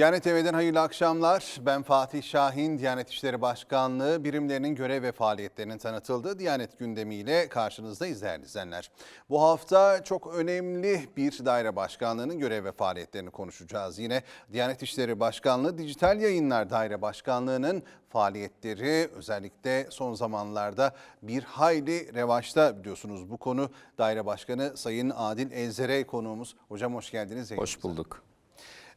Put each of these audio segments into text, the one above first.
Diyanet TV'den hayırlı akşamlar. Ben Fatih Şahin, Diyanet İşleri Başkanlığı birimlerinin görev ve faaliyetlerinin tanıtıldığı Diyanet gündemiyle karşınızdayız değerli izleyenler. Bu hafta çok önemli bir daire başkanlığının görev ve faaliyetlerini konuşacağız. Yine Diyanet İşleri Başkanlığı Dijital Yayınlar Daire Başkanlığı'nın faaliyetleri özellikle son zamanlarda bir hayli revaçta biliyorsunuz bu konu. Daire Başkanı Sayın Adil Elzere konuğumuz. Hocam hoş geldiniz. Hoş bulduk.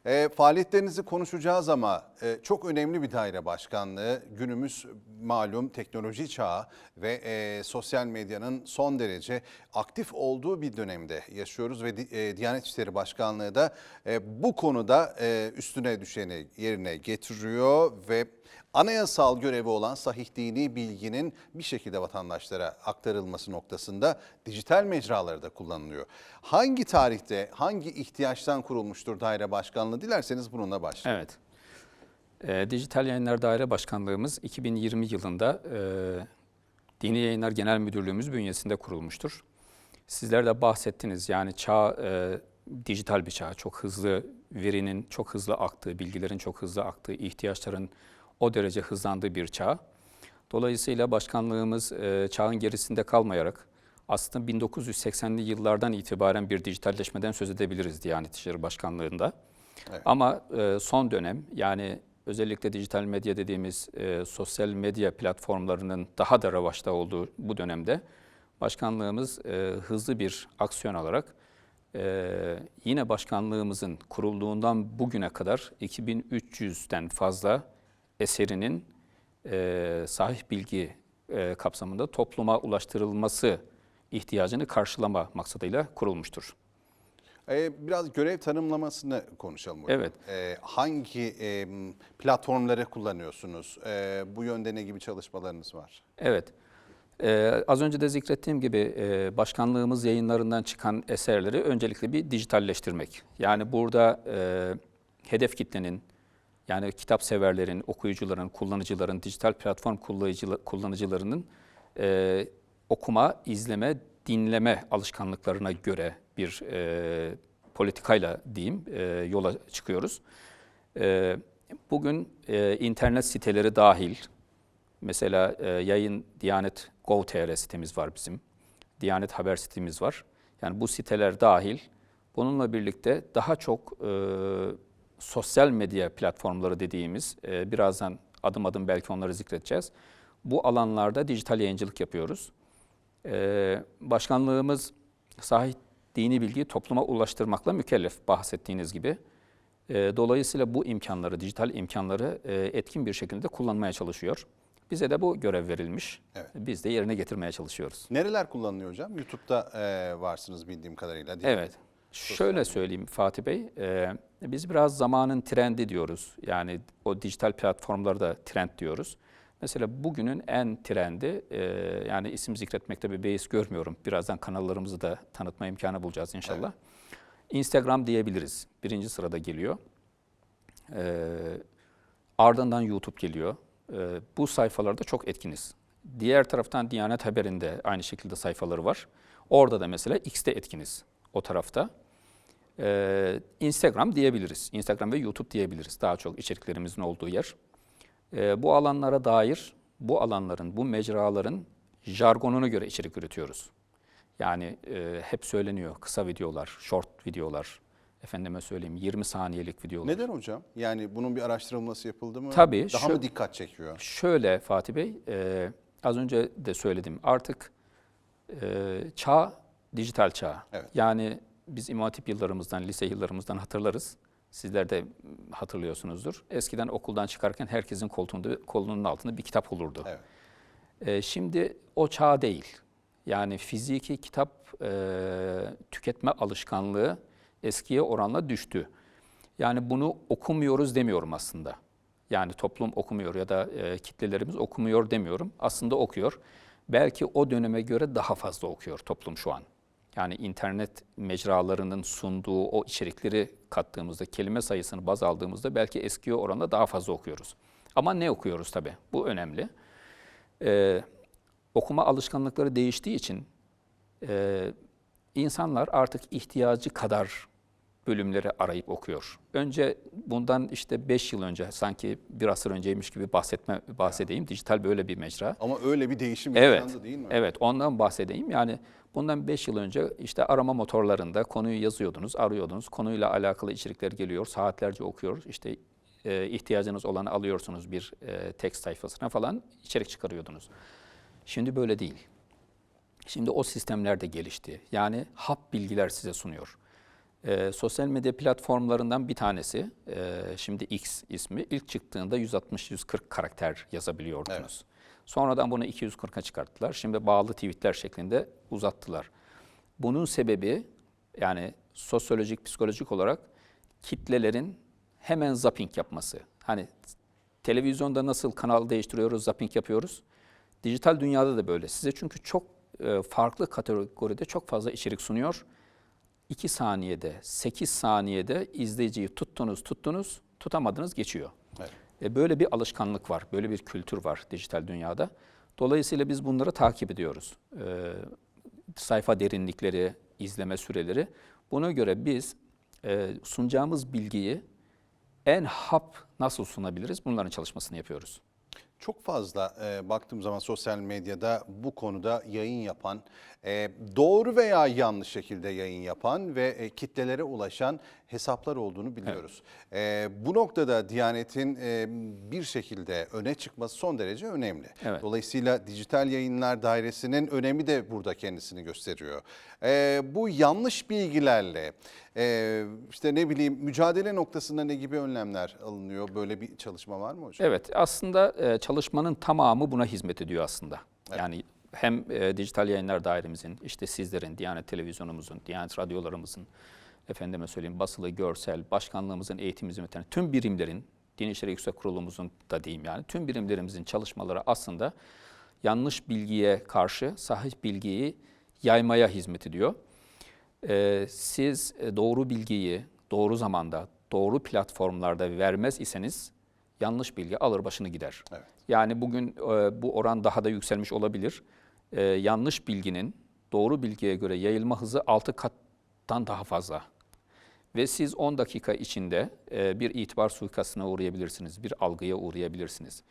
E, faaliyetlerinizi konuşacağız ama e, çok önemli bir daire başkanlığı. Günümüz malum teknoloji çağı ve e, sosyal medyanın son derece aktif olduğu bir dönemde yaşıyoruz ve e, Diyanet İşleri Başkanlığı da e, bu konuda e, üstüne düşeni yerine getiriyor ve anayasal görevi olan sahih dini bilginin bir şekilde vatandaşlara aktarılması noktasında dijital mecraları da kullanılıyor. Hangi tarihte, hangi ihtiyaçtan kurulmuştur daire başkanlığı dilerseniz bununla başlayalım. Evet. Ee, Dijital Yayınlar Daire Başkanlığımız 2020 yılında e, Dini Yayınlar Genel Müdürlüğümüz bünyesinde kurulmuştur. Sizler de bahsettiniz yani çağ e, dijital bir çağ. Çok hızlı verinin çok hızlı aktığı, bilgilerin çok hızlı aktığı, ihtiyaçların o derece hızlandığı bir çağ. Dolayısıyla başkanlığımız e, çağın gerisinde kalmayarak aslında 1980'li yıllardan itibaren bir dijitalleşmeden söz edebiliriz Diyanet İşleri Başkanlığı'nda. Evet. Ama e, son dönem yani özellikle dijital medya dediğimiz e, sosyal medya platformlarının daha da revaçta olduğu bu dönemde başkanlığımız e, hızlı bir aksiyon alarak e, yine başkanlığımızın kurulduğundan bugüne kadar 2300'den fazla eserinin e, sahih bilgi e, kapsamında topluma ulaştırılması ihtiyacını karşılama maksadıyla kurulmuştur. Ee, biraz görev tanımlamasını konuşalım hocam. Evet. Ee, hangi e, platformları kullanıyorsunuz? Ee, bu yönde ne gibi çalışmalarınız var? Evet. Ee, az önce de zikrettiğim gibi e, başkanlığımız yayınlarından çıkan eserleri öncelikle bir dijitalleştirmek. Yani burada e, hedef kitlenin, yani kitap severlerin, okuyucuların, kullanıcıların, dijital platform kullanıcıla- kullanıcılarının e, okuma, izleme, dinleme alışkanlıklarına göre bir e, politikayla diyeyim e, yola çıkıyoruz. E, bugün e, internet siteleri dahil, Mesela e, yayın Diyanet Gov.tr sitemiz var bizim. Diyanet Haber sitemiz var. Yani bu siteler dahil. Bununla birlikte daha çok e, sosyal medya platformları dediğimiz, e, birazdan adım adım belki onları zikredeceğiz. Bu alanlarda dijital yayıncılık yapıyoruz. E, başkanlığımız sahih dini bilgiyi topluma ulaştırmakla mükellef bahsettiğiniz gibi. E, dolayısıyla bu imkanları, dijital imkanları e, etkin bir şekilde kullanmaya çalışıyor. Bize de bu görev verilmiş. Evet. Biz de yerine getirmeye çalışıyoruz. Nereler kullanılıyor hocam? YouTube'da e, varsınız bildiğim kadarıyla değil mi? Evet. Şöyle söyleyeyim Fatih Bey, e, biz biraz zamanın trendi diyoruz. Yani o dijital platformlarda trend diyoruz. Mesela bugünün en trendi, e, yani isim zikretmekte bir beis görmüyorum. Birazdan kanallarımızı da tanıtma imkanı bulacağız inşallah. Instagram diyebiliriz. Birinci sırada geliyor. E, ardından YouTube geliyor. E, bu sayfalarda çok etkiniz. Diğer taraftan Diyanet Haber'inde aynı şekilde sayfaları var. Orada da mesela X'te etkiniz o tarafta. Ee, Instagram diyebiliriz. Instagram ve YouTube diyebiliriz. Daha çok içeriklerimizin olduğu yer. Ee, bu alanlara dair, bu alanların, bu mecraların jargonuna göre içerik üretiyoruz. Yani e, hep söyleniyor kısa videolar, short videolar, efendime söyleyeyim 20 saniyelik videolar. Neden hocam? Yani bunun bir araştırılması yapıldı mı? Tabii, Daha mı dikkat çekiyor? Şöyle Fatih Bey, e, az önce de söyledim. Artık e, çağ dijital çağ. Evet. Yani biz İmam Hatip yıllarımızdan, lise yıllarımızdan hatırlarız. Sizler de hatırlıyorsunuzdur. Eskiden okuldan çıkarken herkesin koltuğunda, kolunun altında bir kitap olurdu. Evet. E, şimdi o çağ değil. Yani fiziki kitap e, tüketme alışkanlığı eskiye oranla düştü. Yani bunu okumuyoruz demiyorum aslında. Yani toplum okumuyor ya da e, kitlelerimiz okumuyor demiyorum. Aslında okuyor. Belki o döneme göre daha fazla okuyor toplum şu an. Yani internet mecralarının sunduğu o içerikleri kattığımızda, kelime sayısını baz aldığımızda belki eskiye oranla daha fazla okuyoruz. Ama ne okuyoruz tabii? Bu önemli. Ee, okuma alışkanlıkları değiştiği için e, insanlar artık ihtiyacı kadar bölümleri arayıp okuyor. Önce bundan işte 5 yıl önce sanki bir asır önceymiş gibi bahsetme bahsedeyim. Dijital böyle bir mecra. Ama öyle bir değişim Evet. yaşandı değil mi? Evet, ondan bahsedeyim. Yani bundan 5 yıl önce işte arama motorlarında konuyu yazıyordunuz, arıyordunuz. Konuyla alakalı içerikler geliyor, saatlerce okuyoruz. İşte e, ihtiyacınız olanı alıyorsunuz bir e, tekst sayfasına falan içerik çıkarıyordunuz. Şimdi böyle değil. Şimdi o sistemler de gelişti. Yani hap bilgiler size sunuyor. Ee, sosyal medya platformlarından bir tanesi, e, şimdi X ismi, ilk çıktığında 160-140 karakter yazabiliyordunuz. Sonradan bunu 240'a çıkarttılar. Şimdi bağlı tweetler şeklinde uzattılar. Bunun sebebi yani sosyolojik, psikolojik olarak kitlelerin hemen zapping yapması. Hani televizyonda nasıl kanal değiştiriyoruz, zapping yapıyoruz. Dijital dünyada da böyle. Size çünkü çok e, farklı kategoride çok fazla içerik sunuyor. 2 saniyede, 8 saniyede izleyiciyi tuttunuz, tuttunuz, tutamadınız geçiyor. Evet. E, böyle bir alışkanlık var, böyle bir kültür var dijital dünyada. Dolayısıyla biz bunları takip ediyoruz. E, sayfa derinlikleri, izleme süreleri. Buna göre biz e, sunacağımız bilgiyi en hap nasıl sunabiliriz? Bunların çalışmasını yapıyoruz. Çok fazla e, baktığım zaman sosyal medyada bu konuda yayın yapan, e, doğru veya yanlış şekilde yayın yapan ve e, kitlelere ulaşan hesaplar olduğunu biliyoruz. E, bu noktada Diyanet'in e, bir şekilde öne çıkması son derece önemli. Evet. Dolayısıyla Dijital Yayınlar Dairesi'nin önemi de burada kendisini gösteriyor. E, bu yanlış bilgilerle e, işte ne bileyim mücadele noktasında ne gibi önlemler alınıyor? Böyle bir çalışma var mı hocam? Evet, aslında e, çalışmanın tamamı buna hizmet ediyor aslında. Yani hem e, dijital yayınlar dairemizin, işte sizlerin, Diyanet Televizyonumuzun, Diyanet Radyolarımızın, efendime söyleyeyim basılı, görsel, başkanlığımızın, eğitim hizmetlerinin, tüm birimlerin, Din İşleri Yüksek Kurulumuzun da diyeyim yani, tüm birimlerimizin çalışmaları aslında yanlış bilgiye karşı sahih bilgiyi yaymaya hizmet ediyor. Ee, siz e, doğru bilgiyi doğru zamanda, doğru platformlarda vermez iseniz yanlış bilgi alır başını gider. Evet. Yani bugün e, bu oran daha da yükselmiş olabilir. E, yanlış bilginin doğru bilgiye göre yayılma hızı 6 kattan daha fazla. Ve siz 10 dakika içinde e, bir itibar suikastına uğrayabilirsiniz, bir algıya uğrayabilirsiniz.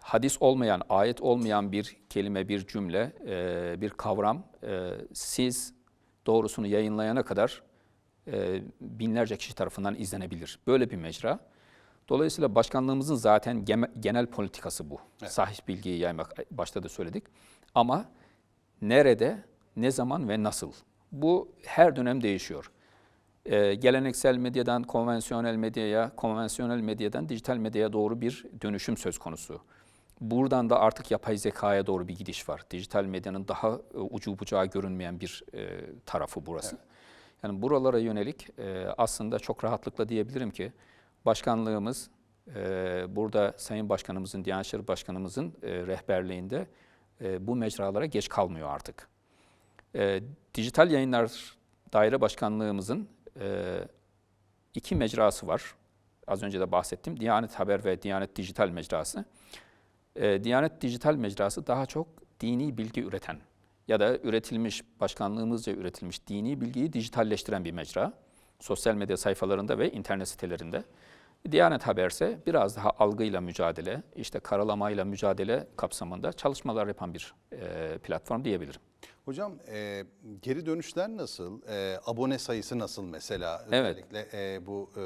Hadis olmayan, ayet olmayan bir kelime, bir cümle, e, bir kavram e, siz doğrusunu yayınlayana kadar e, binlerce kişi tarafından izlenebilir. Böyle bir mecra. Dolayısıyla başkanlığımızın zaten genel politikası bu. Sahih bilgiyi yaymak başta da söyledik. Ama nerede, ne zaman ve nasıl? Bu her dönem değişiyor. Ee, geleneksel medyadan konvansiyonel medyaya, konvansiyonel medyadan dijital medyaya doğru bir dönüşüm söz konusu. Buradan da artık yapay zekaya doğru bir gidiş var. Dijital medyanın daha e, ucu bucağı görünmeyen bir e, tarafı burası. Yani buralara yönelik e, aslında çok rahatlıkla diyebilirim ki başkanlığımız e, burada Sayın Başkanımızın, Diyanet İşleri Başkanımızın e, rehberliğinde e, bu mecralara geç kalmıyor artık. E, Dijital Yayınlar Daire Başkanlığımızın e, iki mecrası var. Az önce de bahsettim. Diyanet Haber ve Diyanet Dijital mecrası. E, Diyanet Dijital mecrası daha çok dini bilgi üreten ya da üretilmiş, başkanlığımızca üretilmiş dini bilgiyi dijitalleştiren bir mecra. Sosyal medya sayfalarında ve internet sitelerinde. Diyanet Haberse biraz daha algıyla mücadele, işte karalamayla mücadele kapsamında çalışmalar yapan bir e, platform diyebilirim. Hocam e, geri dönüşler nasıl? E, abone sayısı nasıl mesela? Evet. Özellikle e, bu e,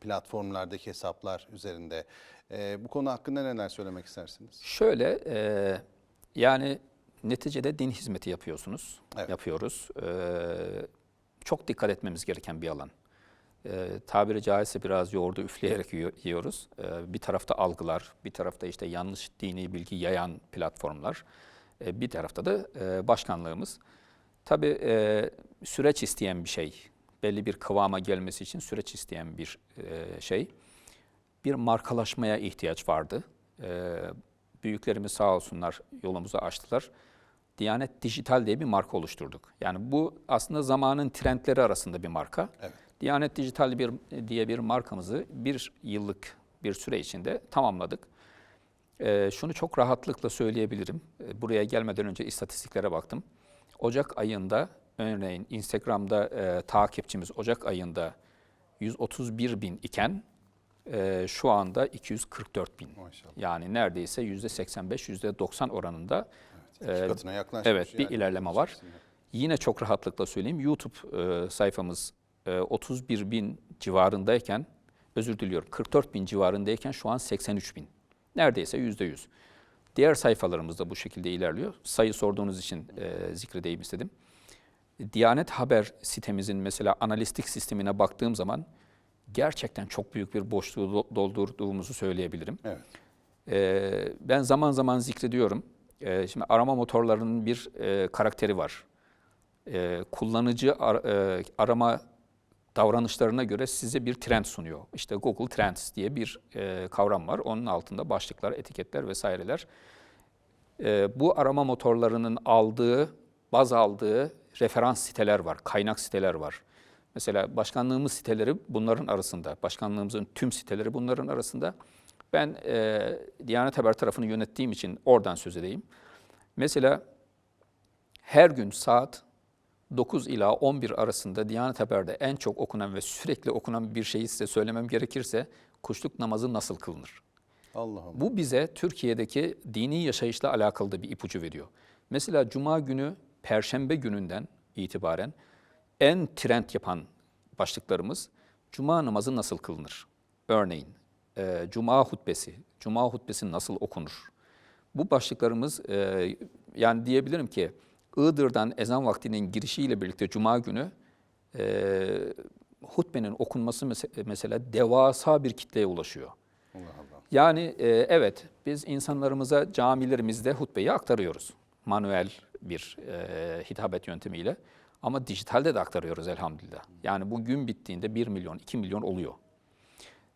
platformlardaki hesaplar üzerinde. E, bu konu hakkında neler söylemek istersiniz? Şöyle, e, yani neticede din hizmeti yapıyorsunuz, Evet. yapıyoruz. E, çok dikkat etmemiz gereken bir alan. E, tabiri caizse biraz yoğurdu üfleyerek yiyor- yiyoruz. E, bir tarafta algılar, bir tarafta işte yanlış dini bilgi yayan platformlar, e, bir tarafta da e, başkanlığımız. Tabii e, süreç isteyen bir şey, belli bir kıvama gelmesi için süreç isteyen bir e, şey bir markalaşmaya ihtiyaç vardı. Ee, büyüklerimiz sağ olsunlar yolumuzu açtılar. Diyanet Dijital diye bir marka oluşturduk. Yani bu aslında zamanın trendleri arasında bir marka. Evet. Diyanet Dijital bir, diye bir markamızı bir yıllık bir süre içinde tamamladık. Ee, şunu çok rahatlıkla söyleyebilirim. Ee, Buraya gelmeden önce istatistiklere baktım. Ocak ayında örneğin Instagram'da e, takipçimiz Ocak ayında 131 bin iken e, şu anda 244 bin. Maşallah. Yani neredeyse %85, %90 oranında İki e, katına yaklaşmış. evet, bir yani. ilerleme var. Yine çok rahatlıkla söyleyeyim YouTube e, sayfamız e, 31 bin civarındayken, özür diliyorum 44 bin civarındayken şu an 83 bin. Neredeyse yüzde yüz. Diğer sayfalarımız da bu şekilde ilerliyor. Sayı sorduğunuz için e, zikredeyim istedim. Diyanet Haber sitemizin mesela analistik sistemine baktığım zaman gerçekten çok büyük bir boşluğu do- doldurduğumuzu söyleyebilirim. Evet. Ee, ben zaman zaman zikrediyorum. Ee, şimdi arama motorlarının bir e, karakteri var. Ee, kullanıcı e, arama davranışlarına göre size bir trend sunuyor. İşte Google Trends diye bir e, kavram var. Onun altında başlıklar, etiketler vesaireler. Ee, bu arama motorlarının aldığı, baz aldığı referans siteler var, kaynak siteler var. Mesela başkanlığımız siteleri bunların arasında, başkanlığımızın tüm siteleri bunların arasında. Ben e, Diyanet Haber tarafını yönettiğim için oradan söz edeyim. Mesela her gün saat 9 ila 11 arasında Diyanet Haber'de en çok okunan ve sürekli okunan bir şeyi size söylemem gerekirse kuşluk namazı nasıl kılınır? Allah Allah. Bu bize Türkiye'deki dini yaşayışla alakalı da bir ipucu veriyor. Mesela Cuma günü, Perşembe gününden itibaren en trend yapan başlıklarımız Cuma namazı nasıl kılınır? Örneğin e, Cuma hutbesi, Cuma hutbesi nasıl okunur? Bu başlıklarımız e, yani diyebilirim ki Iğdır'dan ezan vaktinin girişiyle birlikte Cuma günü e, hutbenin okunması mese- mesela devasa bir kitleye ulaşıyor. Allah Allah. Yani e, evet biz insanlarımıza camilerimizde hutbeyi aktarıyoruz. Manuel bir e, hitabet yöntemiyle. Ama dijitalde de aktarıyoruz elhamdülillah. Yani bu gün bittiğinde 1 milyon, 2 milyon oluyor.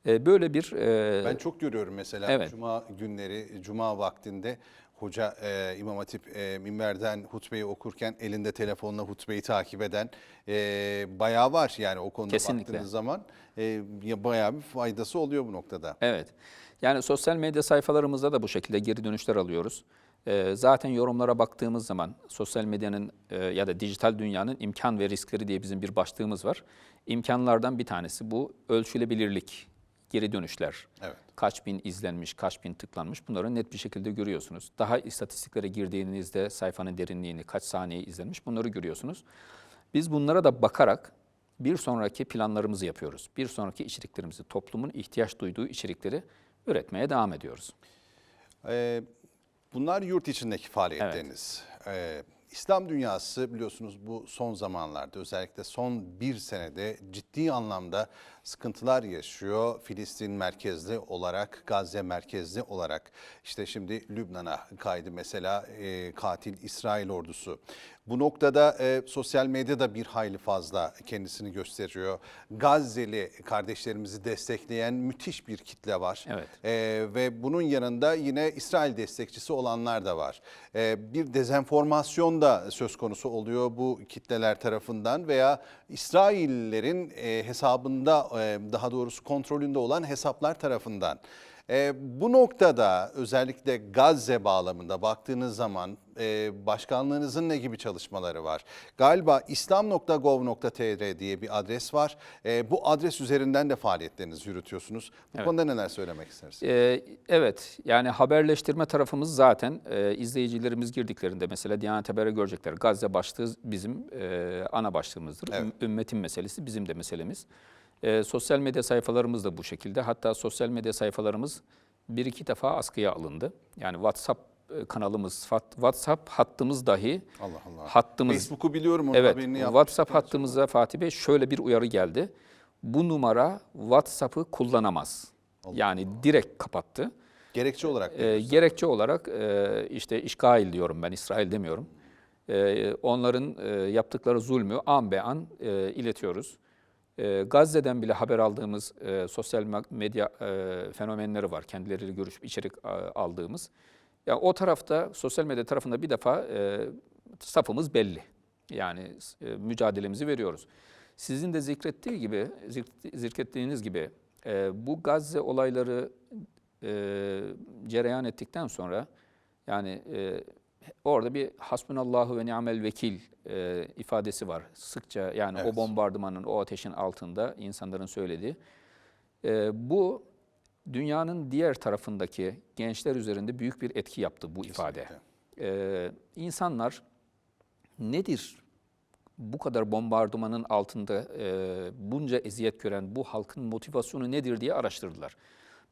E, böyle bir... e, Ben çok görüyorum mesela Evet. cuma günleri, cuma vaktinde hoca e, İmam Hatip e, minberden hutbeyi okurken elinde telefonla hutbeyi takip eden e, bayağı var yani o konuda Kesinlikle. baktığınız zaman e, ya bayağı bir faydası oluyor bu noktada. Evet. Yani sosyal medya sayfalarımızda da bu şekilde geri dönüşler alıyoruz. Ee, zaten yorumlara baktığımız zaman sosyal medyanın e, ya da dijital dünyanın imkan ve riskleri diye bizim bir başlığımız var. İmkanlardan bir tanesi bu ölçülebilirlik, geri dönüşler. Evet. Kaç bin izlenmiş, kaç bin tıklanmış bunları net bir şekilde görüyorsunuz. Daha istatistiklere girdiğinizde sayfanın derinliğini, kaç saniye izlenmiş bunları görüyorsunuz. Biz bunlara da bakarak bir sonraki planlarımızı yapıyoruz. Bir sonraki içeriklerimizi, toplumun ihtiyaç duyduğu içerikleri üretmeye devam ediyoruz. Ee, bunlar yurt içindeki faaliyetleriniz. Ee, İslam dünyası biliyorsunuz bu son zamanlarda özellikle son bir senede ciddi anlamda sıkıntılar yaşıyor. Filistin merkezli olarak, Gazze merkezli olarak. İşte şimdi Lübnan'a kaydı mesela e, katil İsrail ordusu. Bu noktada e, sosyal medyada bir hayli fazla kendisini gösteriyor. Gazze'li kardeşlerimizi destekleyen müthiş bir kitle var. Evet. Ee, ve bunun yanında yine İsrail destekçisi olanlar da var. Ee, bir dezenformasyon da söz konusu oluyor bu kitleler tarafından veya İsraillerin e, hesabında e, daha doğrusu kontrolünde olan hesaplar tarafından. E, bu noktada özellikle Gazze bağlamında baktığınız zaman e, başkanlığınızın ne gibi çalışmaları var? Galiba islam.gov.tr diye bir adres var. E, bu adres üzerinden de faaliyetlerinizi yürütüyorsunuz. Bu Evet. konuda neler söylemek istersiniz? Ee, evet, yani haberleştirme tarafımız zaten e, izleyicilerimiz girdiklerinde mesela Diyanet Haber'e görecekler. Gazze başlığı bizim e, ana başlığımızdır. Evet. Üm- Ümmetin meselesi bizim de meselemiz. E, sosyal medya sayfalarımız da bu şekilde. Hatta sosyal medya sayfalarımız bir iki defa askıya alındı. Yani WhatsApp e, kanalımız, WhatsApp hattımız dahi Allah Allah. hattımız Facebook'u biliyorum onun Evet, haberini. WhatsApp hattımıza Fatih Bey şöyle bir uyarı geldi. Bu numara WhatsApp'ı kullanamaz. Yani direkt kapattı. Gerekçe olarak. Ee, gerekçe olarak e, işte işgal diyorum ben, İsrail demiyorum. Ee, onların e, yaptıkları zulmü an be an e, iletiyoruz. E, Gazze'den bile haber aldığımız e, sosyal medya e, fenomenleri var. Kendileriyle görüşüp içerik e, aldığımız. Ya o tarafta sosyal medya tarafında bir defa e, safımız belli. Yani e, mücadelemizi veriyoruz. Sizin de zikrettiği gibi, zik- zikrettiğiniz gibi e, bu Gazze olayları e, cereyan ettikten sonra yani e, orada bir hasbunallahu ve ni'mel vekil e, ifadesi var. Sıkça yani Evet. o bombardımanın, o ateşin altında insanların söylediği. E, bu dünyanın diğer tarafındaki gençler üzerinde büyük bir etki yaptı bu ifade. Kesinlikle. Ee, insanlar nedir bu kadar bombardımanın altında e, bunca eziyet gören bu halkın motivasyonu nedir diye araştırdılar.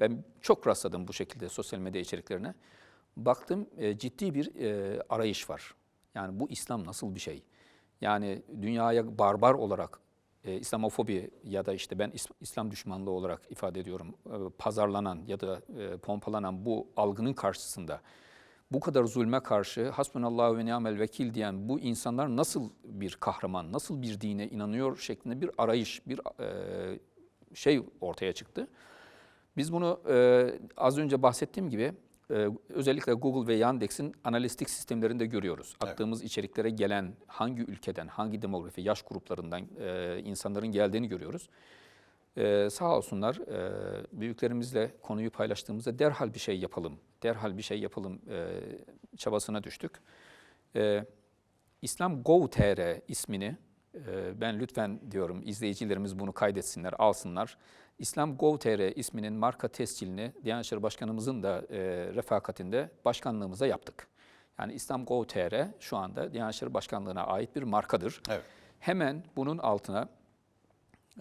Ben çok rastladım bu şekilde sosyal medya içeriklerine. Baktım e, ciddi bir e, arayış var. Yani bu İslam nasıl bir şey? Yani dünyaya barbar olarak e, İslamofobi ya da işte ben İs- İslam düşmanlığı olarak ifade ediyorum. e, pazarlanan ya da e, pompalanan bu algının karşısında bu kadar zulme karşı hasbunallahu ve ni'mel vekil diyen bu insanlar nasıl bir kahraman, nasıl bir dine inanıyor şeklinde bir arayış, bir e, şey ortaya çıktı. Biz bunu e, az önce bahsettiğim gibi e, özellikle Google ve Yandex'in analistik sistemlerinde görüyoruz. Evet. Attığımız içeriklere gelen hangi ülkeden, hangi demografi, yaş gruplarından e, insanların geldiğini görüyoruz. Ee, sağ olsunlar e, büyüklerimizle konuyu paylaştığımızda derhal bir şey yapalım, derhal bir şey yapalım e, çabasına düştük. İslam Gov.tr ismini e, ben lütfen diyorum izleyicilerimiz bunu kaydetsinler, alsınlar. İslam Gov.tr isminin marka tescilini Diyanet İşleri Başkanımızın da e, refakatinde başkanlığımıza yaptık. Yani İslam Gov.tr şu anda Diyanet İşleri Başkanlığı'na ait bir markadır. Evet. Hemen bunun altına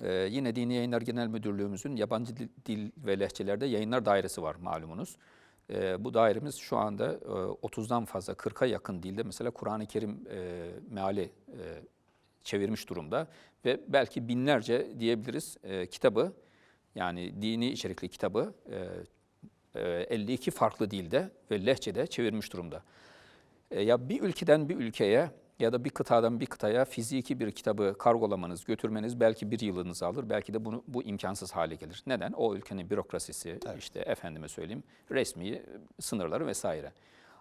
ee, yine Dini Yayınlar Genel Müdürlüğümüzün yabancı dil, dil ve lehçelerde yayınlar dairesi var malumunuz. Ee, bu dairemiz şu anda e, 30'dan fazla 40'a yakın dilde mesela Kur'an-ı Kerim e, meali e, çevirmiş durumda ve belki binlerce diyebiliriz e, kitabı yani dini içerikli kitabı e, e, 52 farklı dilde ve lehçede çevirmiş durumda. E, Ya bir ülkeden bir ülkeye ya da bir kıtadan bir kıtaya fiziki bir kitabı kargolamanız, götürmeniz belki bir yılınızı alır. Belki de bunu bu imkansız hale gelir. Neden? O ülkenin bürokrasisi, işte efendime söyleyeyim, resmi e, sınırları vesaire.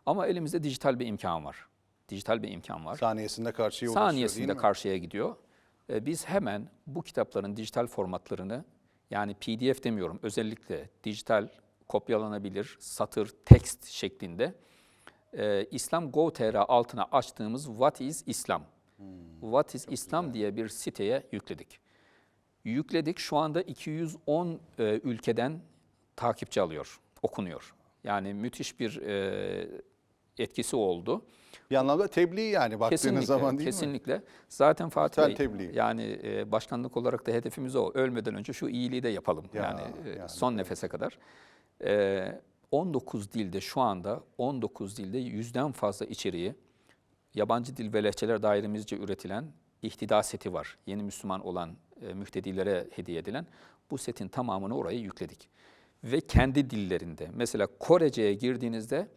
Ama elimizde dijital bir imkan var. Dijital bir imkan var. Saniyesinde karşıya Saniyesinde karşıya gidiyor. E, Biz hemen bu kitapların dijital formatlarını yani PDF demiyorum özellikle dijital kopyalanabilir satır tekst şeklinde e, İslam Gov.tr altına açtığımız What is İslam? What is İslam diye bir siteye yükledik. Yükledik şu anda 210 e, ülkeden takipçi alıyor, okunuyor. Yani müthiş bir e, etkisi oldu. Bir anlamda tebliğ yani baktığınız Kesinlikle, zaman değil mi? kesinlikle. Zaten Fatih Bey, tebliğ. yani e, başkanlık olarak da hedefimiz o. Ölmeden önce şu iyiliği de yapalım. Ya, yani, e, yani, son nefese kadar. E, 19 dilde şu anda 19 dilde yüzden fazla içeriği yabancı dil ve lehçeler dairemizce üretilen ihtida seti var. Yeni Müslüman olan e, mühtedilere hediye edilen. Bu setin tamamını oraya yükledik. Ve kendi dillerinde. Mesela Korece'ye girdiğinizde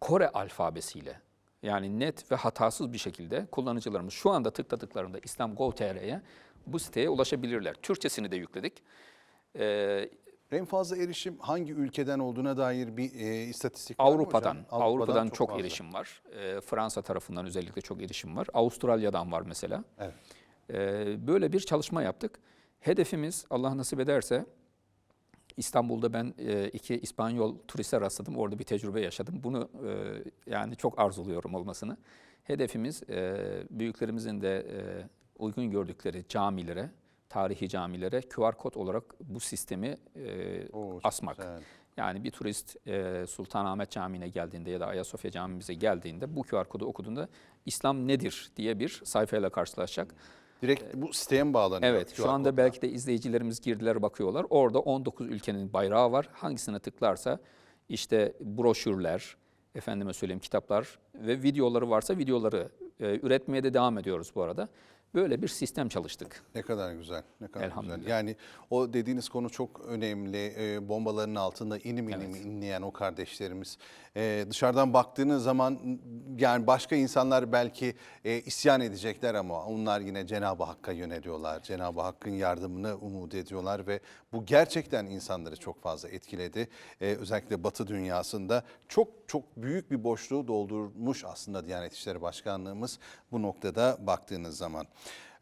Kore alfabesiyle yani net ve hatasız bir şekilde kullanıcılarımız şu anda tıkladıklarında İslam Gov.tr'ye bu siteye ulaşabilirler. Türkçesini de yükledik. Ee, En fazla erişim hangi ülkeden olduğuna dair bir e, istatistik var mı Avrupa'dan, hocam? Avrupa'dan, çok, fazla. erişim var. Ee, Fransa tarafından özellikle çok erişim var. Avustralya'dan var mesela. Evet. Ee, böyle bir çalışma yaptık. Hedefimiz Allah nasip ederse İstanbul'da ben e, iki İspanyol turiste rastladım. Orada bir tecrübe yaşadım. Bunu e, yani çok arzuluyorum olmasını. Hedefimiz e, büyüklerimizin de uygun gördükleri camilere, tarihi camilere QR kod olarak bu sistemi Oo, asmak. güzel. Yani bir turist e, Sultanahmet Camii'ne geldiğinde ya da Ayasofya Camimize geldiğinde bu QR kodu okuduğunda İslam nedir diye bir sayfayla karşılaşacak. Direkt bu siteye mi bağlanıyor? Evet, şu anda kodla? belki de izleyicilerimiz girdiler bakıyorlar. Orada 19 ülkenin bayrağı var. Hangisine tıklarsa işte broşürler, efendime söyleyeyim kitaplar ve videoları varsa videoları e, üretmeye de devam ediyoruz bu arada. Böyle bir sistem çalıştık. Ne kadar güzel, ne kadar güzel. Elhamdülillah. Yani o dediğiniz konu çok önemli. Ee, bombaların altında inim inim Evet. inleyen o kardeşlerimiz. Ee, dışarıdan baktığınız zaman yani başka insanlar belki e, isyan edecekler ama onlar yine Cenab-ı Hakk'a yöneliyorlar. Cenab-ı Hakk'ın yardımını umut ediyorlar ve bu gerçekten insanları çok fazla etkiledi. Ee, özellikle Batı dünyasında çok çok büyük bir boşluğu doldurmuş aslında Diyanet İşleri Başkanlığımız bu noktada baktığınız zaman.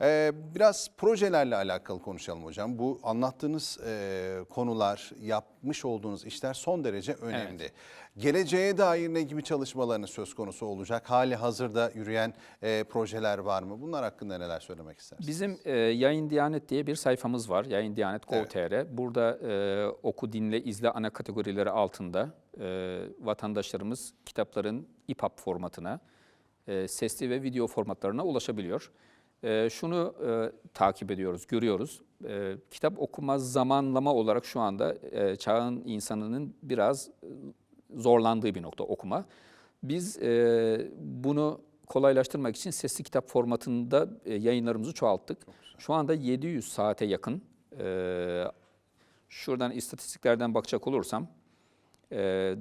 Ee, biraz projelerle alakalı konuşalım hocam. Bu anlattığınız e, konular, yapmış olduğunuz işler son derece önemli. Geleceğe dair ne gibi çalışmalarınız söz konusu olacak? Hali hazırda yürüyen e, projeler var mı? Bunlar hakkında neler söylemek istersiniz? Bizim e, Yayın Diyanet diye bir sayfamız var. Yayın Diyanet Gov.tr. Burada e, oku, dinle, izle ana kategorileri altında e, vatandaşlarımız kitapların EPUB formatına, e, sesli ve video formatlarına ulaşabiliyor. E, şunu e, takip ediyoruz, görüyoruz. E, kitap okuma zamanlama olarak şu anda e, çağın insanının biraz e, zorlandığı bir nokta okuma. Biz e, bunu kolaylaştırmak için sesli kitap formatında e, yayınlarımızı çoğalttık. Şu anda 700 saate yakın. E, şuradan istatistiklerden bakacak olursam e,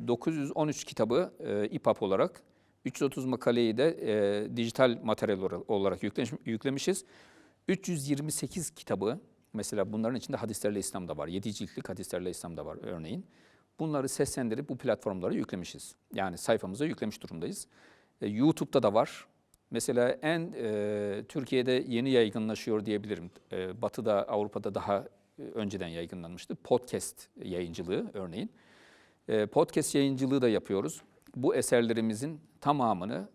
913 kitabı e, İPAP olarak 330 makaleyi de e, dijital materyal olarak- yüklemiş, yüklemişiz. 328 kitabı mesela bunların içinde hadislerle İslam da var. 7 ciltlik hadislerle İslam da var örneğin. Bunları seslendirip bu platformlara yüklemişiz. Yani sayfamıza yüklemiş durumdayız. E, YouTube'da da var. Mesela en e, Türkiye'de yeni yaygınlaşıyor diyebilirim. E, Batı'da, Avrupa'da daha e, önceden yaygınlanmıştı. Podcast yayıncılığı örneğin. E, podcast yayıncılığı da yapıyoruz. Bu eserlerimizin tamamını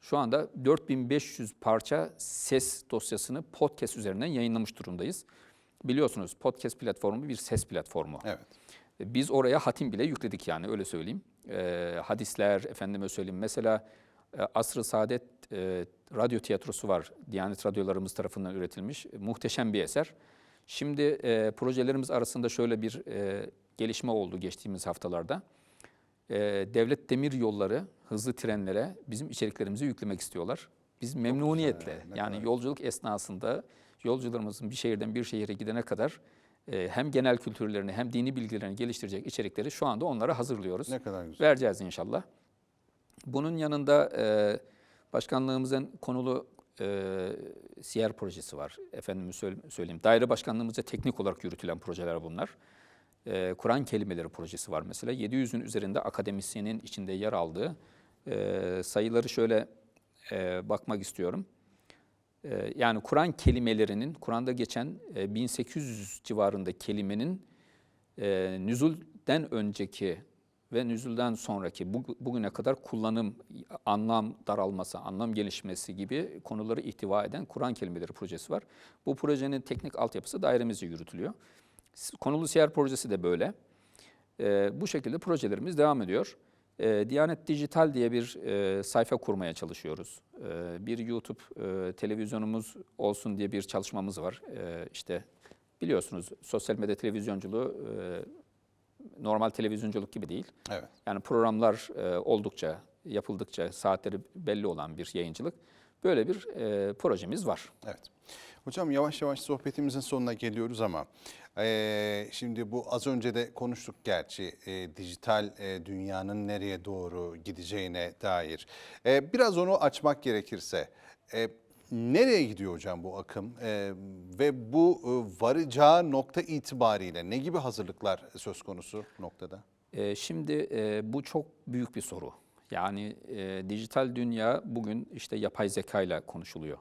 şu anda 4500 parça ses dosyasını podcast üzerinden yayınlamış durumdayız. Biliyorsunuz podcast platformu bir ses platformu. Evet. Biz oraya hatim bile yükledik yani öyle söyleyeyim. Ee, hadisler, efendime söyleyeyim. Mesela e, Asr-ı Saadet e, radyo tiyatrosu var. Diyanet radyolarımız tarafından üretilmiş. E, muhteşem bir eser. Şimdi e, projelerimiz arasında şöyle bir e, gelişme oldu geçtiğimiz haftalarda. E, Devlet Demir Yolları hızlı trenlere bizim içeriklerimizi yüklemek istiyorlar. Biz memnuniyetle ne yani kadar yolculuk esnasında yolcularımızın bir şehirden bir şehire gidene kadar e, hem genel kültürlerini hem dini bilgilerini geliştirecek içerikleri şu anda onlara hazırlıyoruz. Ne kadar güzel. Vereceğiz inşallah. Bunun yanında e, başkanlığımızın konulu e, siyer projesi var. Efendime söyle- söyleyeyim. Daire başkanlığımızca teknik olarak yürütülen projeler bunlar. E, Kur'an kelimeleri projesi var mesela. 700'ün üzerinde akademisyenin içinde yer aldığı e, sayıları şöyle e, bakmak istiyorum. E, yani Kur'an kelimelerinin, Kur'an'da geçen e, 1800 civarında kelimenin e, nüzulden önceki ve nüzulden sonraki bu- bugüne kadar kullanım, anlam daralması, anlam gelişmesi gibi konuları ihtiva eden Kur'an kelimeleri projesi var. Bu projenin teknik altyapısı dairemizce yürütülüyor. Konulu siyer projesi de böyle. E, bu şekilde projelerimiz devam ediyor. E, Diyanet Dijital diye bir e, sayfa kurmaya çalışıyoruz. E, bir YouTube e, televizyonumuz olsun diye bir çalışmamız var. E, işte biliyorsunuz sosyal medya televizyonculuğu e, normal televizyonculuk gibi değil. Evet. Yani programlar e, oldukça, yapıldıkça saatleri belli olan bir yayıncılık. Böyle bir e, projemiz var. Evet. Hocam yavaş yavaş sohbetimizin sonuna geliyoruz ama eee, şimdi bu az önce de konuştuk gerçi eee, dijital eee, dünyanın nereye doğru gideceğine dair. Eee, biraz onu açmak gerekirse eee, nereye gidiyor hocam bu akım Eee, ve bu eee, varacağı nokta itibariyle ne gibi hazırlıklar söz konusu noktada? E, şimdi e, bu çok büyük bir soru. Yani e, dijital dünya bugün işte yapay zeka ile konuşuluyor.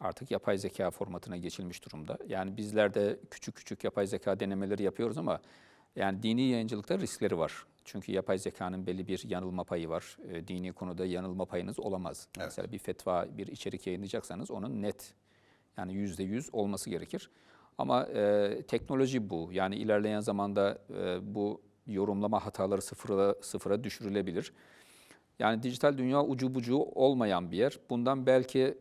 Artık yapay zeka formatına geçilmiş durumda. Yani bizler de küçük küçük yapay zeka denemeleri yapıyoruz ama yani dini yayıncılıkta riskleri var. Çünkü yapay zekanın belli bir yanılma payı var. E, dini konuda yanılma payınız olamaz. Mesela bir fetva, bir içerik yayınlayacaksanız onun net yani yüzde yüz olması gerekir. Ama e, teknoloji bu. Yani ilerleyen zamanda e, bu yorumlama hataları sıfıra, sıfıra düşürülebilir. Yani dijital dünya ucu bucu olmayan bir yer. Bundan belki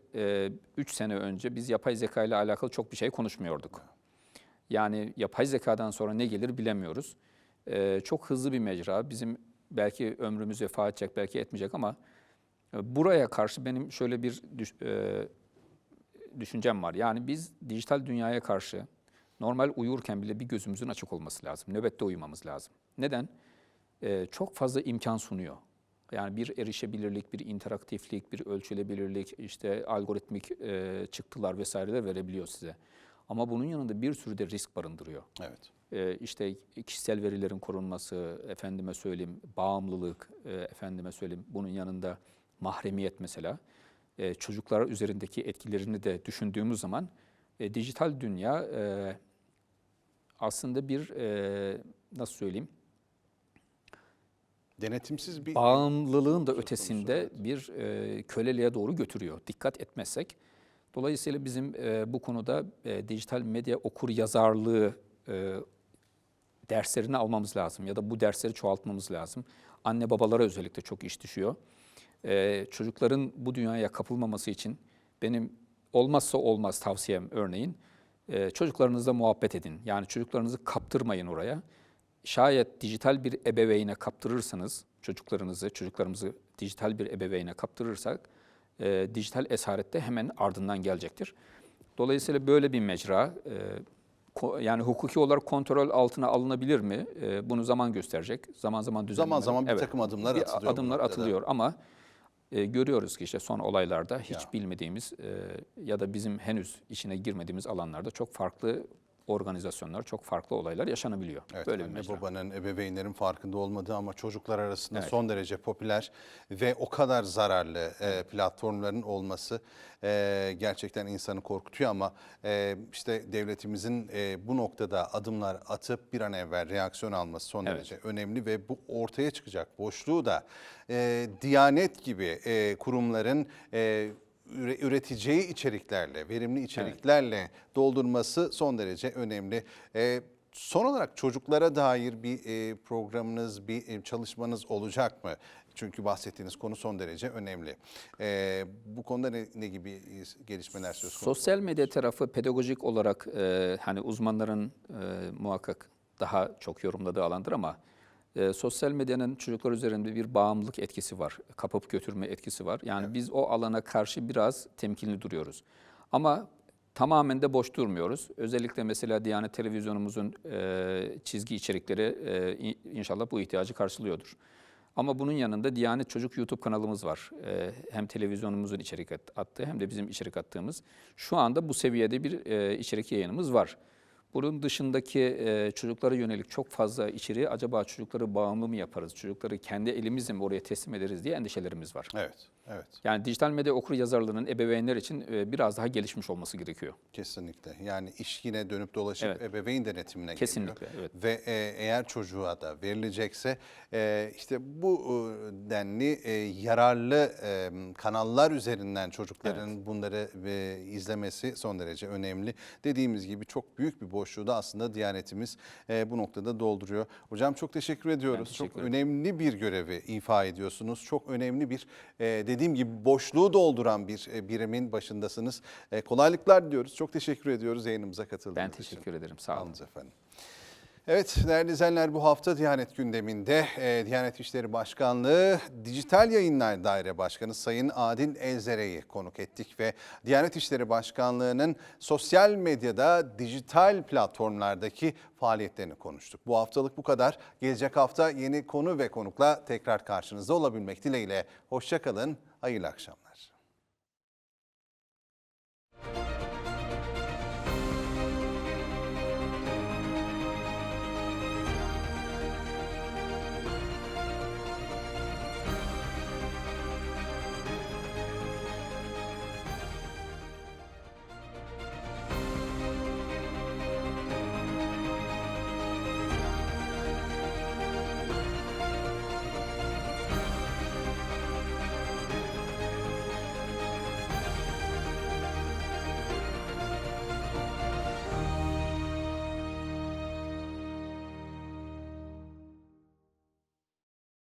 3 sene önce biz yapay zeka ile alakalı çok bir şey konuşmuyorduk. Yani yapay zekadan sonra ne gelir bilemiyoruz. E, çok hızlı bir mecra. Bizim belki ömrümüz vefa edecek, belki etmeyecek ama e, buraya karşı benim şöyle bir düş- e, düşüncem var. Yani biz dijital dünyaya karşı normal uyurken bile bir gözümüzün açık olması lazım. Nöbette uyumamız lazım. Neden? Ee, çok fazla imkan sunuyor. Yani bir erişebilirlik, bir interaktiflik, bir ölçülebilirlik, işte algoritmik e, çıktılar vesaireler verebiliyor size. Ama bunun yanında bir sürü de risk barındırıyor. Evet. Ee, işte kişisel verilerin korunması, efendime söyleyeyim bağımlılık, e, efendime söyleyeyim bunun yanında mahremiyet mesela. e, çocuklar üzerindeki etkilerini de düşündüğümüz zaman e, dijital dünya e, aslında bir e, nasıl söyleyeyim Denetimsiz bir bağımlılığın da ötesinde bir e, köleliğe doğru götürüyor. Dikkat etmezsek. Dolayısıyla bizim e, bu konuda e, dijital medya okur yazarlığı e, derslerini almamız lazım ya da bu dersleri çoğaltmamız lazım. Anne babalara özellikle çok iş düşüyor. E, çocukların bu dünyaya kapılmaması için benim olmazsa olmaz tavsiyem örneğin e, çocuklarınızla muhabbet edin. Yani çocuklarınızı kaptırmayın oraya. Şayet dijital bir ebeveyne kaptırırsanız çocuklarınızı, çocuklarımızı dijital bir ebeveyne kaptırırsak e, dijital esaret de hemen ardından gelecektir. Dolayısıyla böyle bir mecra e, yani hukuki olarak kontrol altına alınabilir mi? E, bunu zaman gösterecek. Zaman zaman düzenlemeler. zaman bir takım adımlar bir atılıyor Adımlar atılıyor ama e, görüyoruz ki işte son olaylarda hiç Ya. bilmediğimiz e, ya da bizim henüz içine girmediğimiz alanlarda çok farklı organizasyonlar, çok farklı olaylar yaşanabiliyor. Evet, Böyle bir anne mecra. babanın, ebeveynlerin farkında olmadığı ama çocuklar arasında Evet. son derece popüler ve o kadar zararlı e, platformların olması e, gerçekten insanı korkutuyor ama e, işte devletimizin e, bu noktada adımlar atıp bir an evvel reaksiyon alması son Evet. derece önemli ve bu ortaya çıkacak boşluğu da e, Diyanet gibi e, kurumların e, üreteceği içeriklerle, verimli içeriklerle doldurması son derece önemli. Ee, son olarak çocuklara dair bir e, programınız, bir e, çalışmanız olacak mı? Çünkü bahsettiğiniz konu son derece önemli. Ee, bu konuda ne, ne gibi e, gelişmeler söz konusu? Sosyal medya tarafı pedagojik olarak e, hani uzmanların e, muhakkak daha çok yorumladığı alandır ama e, sosyal medyanın çocuklar üzerinde bir bağımlılık etkisi var, kapıp götürme etkisi var. Yani biz o alana karşı biraz temkinli duruyoruz. Ama tamamen de boş durmuyoruz. Özellikle mesela Diyanet Televizyonumuzun e, çizgi içerikleri e, in- inşallah bu ihtiyacı karşılıyordur. Ama bunun yanında Diyanet Çocuk YouTube kanalımız var. Ee, hem televizyonumuzun içerik at- attığı hem de bizim içerik attığımız. Şu anda bu seviyede bir e, içerik yayınımız var. Bunun dışındaki e, çocuklara yönelik çok fazla içeriği acaba çocukları bağımlı mı yaparız, çocukları kendi elimizle mi oraya teslim ederiz diye endişelerimiz var. Evet, evet. Yani dijital medya okur yazarlığının ebeveynler için e, biraz daha gelişmiş olması gerekiyor. Kesinlikle. Yani iş yine dönüp dolaşıp Evet. ebeveyn denetimine Kesinlikle, geliyor. evet. Ve e, eğer çocuğa da verilecekse e, işte bu e, denli e, yararlı e, kanallar üzerinden çocukların bunları e, izlemesi son derece önemli. Dediğimiz gibi çok büyük bir boşluğu da aslında Diyanetimiz e, bu noktada dolduruyor. Hocam çok teşekkür ediyoruz. teşekkür çok önemli bir görevi ifa ediyorsunuz. Çok önemli bir e, dediğim gibi boşluğu dolduran bir e, birimin başındasınız. E, kolaylıklar diliyoruz. Çok teşekkür ediyoruz yayınımıza katıldığınız Ben için. teşekkür ederim. Sağ olun. Sağolunuz efendim. Evet değerli izleyenler bu hafta Diyanet gündeminde e, Diyanet İşleri Başkanlığı Dijital Yayınlar Daire Başkanı Sayın Adil Elzere'yi konuk ettik ve Diyanet İşleri Başkanlığı'nın sosyal medyada dijital platformlardaki faaliyetlerini konuştuk. Bu haftalık bu kadar. Gelecek hafta yeni konu ve konukla tekrar karşınızda olabilmek dileğiyle. Hoşçakalın, hayırlı akşamlar.